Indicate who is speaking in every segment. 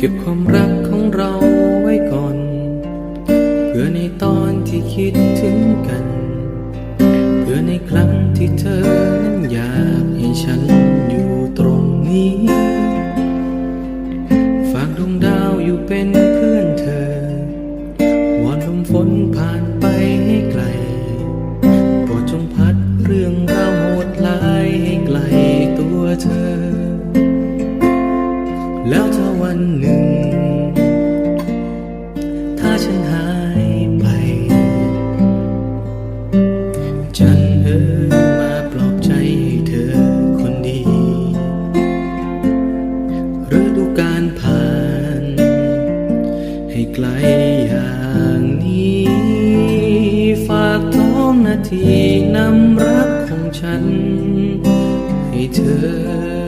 Speaker 1: ก็บความรักของเราไว้ก่อน เพื่อในตอนที่คิดถึงกัน เพื่อในครั้งที่เธอนั้นอยากให้ฉัน แล้วถ้าวันหนึ่ง ถ้าฉันหายไปจันเอ๋ยมาปลอบใจให้เธอคนดีฤดูการผ่าน ให้ไกลอย่างนี้ ฝากท้องนาทีนำรักของฉัน ให้เธอ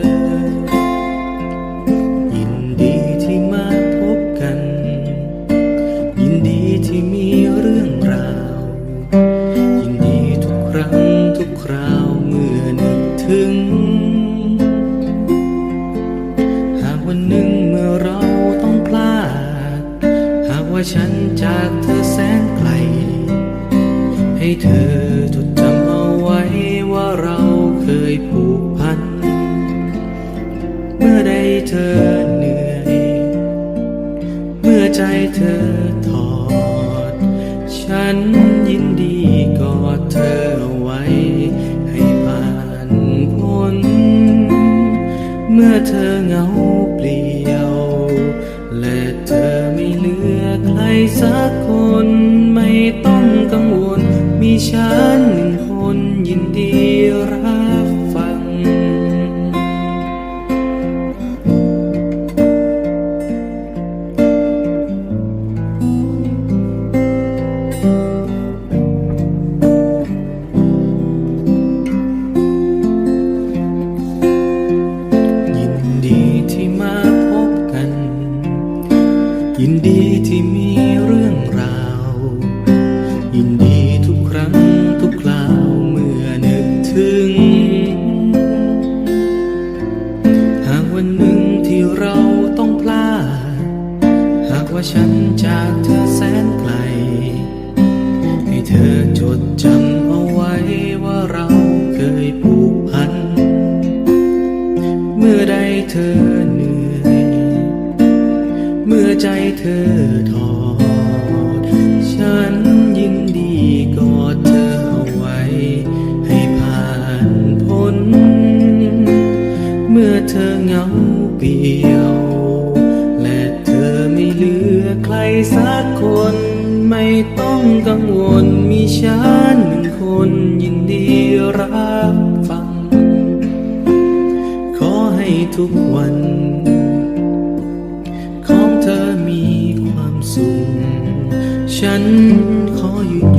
Speaker 1: ที่มีเรื่องราว ยินดีทุกครั้งทุกคราวเมื่อนึกถึง หากวันหนึ่งเมื่อเราต้องพลาด หากว่าฉันจากเธอแสนไกล ให้เธอจดจำเอาไว้ว่าเราเคยผูกพัน เมื่อใดเธอเหนื่อย เมื่อใจเธอ เมื่อเธอเหงา วันหนึ่งที่เราต้องพลาด หากว่าฉันจากเธอแสนไกล ให้เธอจดจำเอาไว้ว่าเราเคยผูกพัน เมื่อใดเธอเหนื่อย เมื่อใจเธอถอ เหงาเปลี่ยว และเธอไม่เหลือใครสักคน ไม่ต้องกังวลมีฉันหนึ่งคนยินดีรับฟัง ขอให้ทุกวัน ของเธอมีความสุข ฉันขอยืนอยู่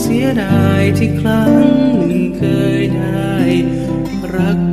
Speaker 1: เสียดายที่ครั้งหนึ่งเคยได้รัก